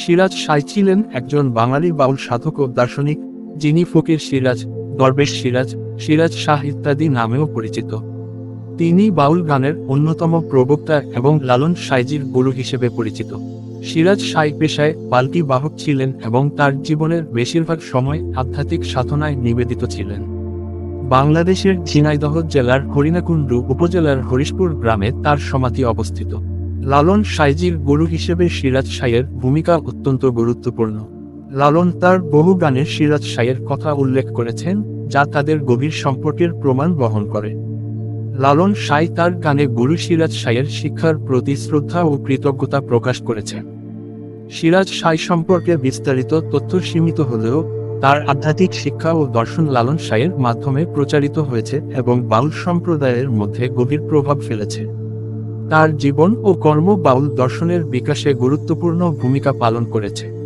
সিরাজ সাই ছিলেন একজন বাঙালি বাউল সাধক ও দার্শনিক, যিনি ফকির সিরাজ, দরবেশ সিরাজ সিরাজ শাহ ইত্যাদি নামেও পরিচিত। তিনি বাউল গানের অন্যতম প্রবক্তা এবং লালন সাইজির গুরু হিসেবে পরিচিত। সিরাজ সাই পেশায় পাল্টি বাহক ছিলেন এবং তার জীবনের বেশিরভাগ সময় আধ্যাত্মিক সাধনায় নিবেদিত ছিলেন। বাংলাদেশের ঝিনাইদহ জেলার হরিণাকুণ্ডু উপজেলার হরিশপুর গ্রামে তার সমাধি অবস্থিত। লালন সাইজির গুরু হিসেবে সিরাজ সাইয়ের ভূমিকা অত্যন্ত গুরুত্বপূর্ণ। লালন তার বহু গানে সিরাজ সাইয়ের কথা উল্লেখ করেছেন, যা তাদের গভীর সম্পর্কের প্রমাণ বহন করে। লালন সাই তার গানে গুরু সিরাজ সাইয়ের শিক্ষার প্রতি শ্রদ্ধা ও কৃতজ্ঞতা প্রকাশ করেছেন। সিরাজ সাই সম্পর্কে বিস্তারিত তথ্য সীমিত হলেও, তার আধ্যাত্মিক শিক্ষা ও দর্শন লালন সাইয়ের মাধ্যমে প্রচারিত হয়েছে এবং বাউল সম্প্রদায়ের মধ্যে গভীর প্রভাব ফেলেছে। তার জীবন ও কর্ম বাউল দর্শনের বিকাশে গুরুত্বপূর্ণ ভূমিকা পালন করেছে।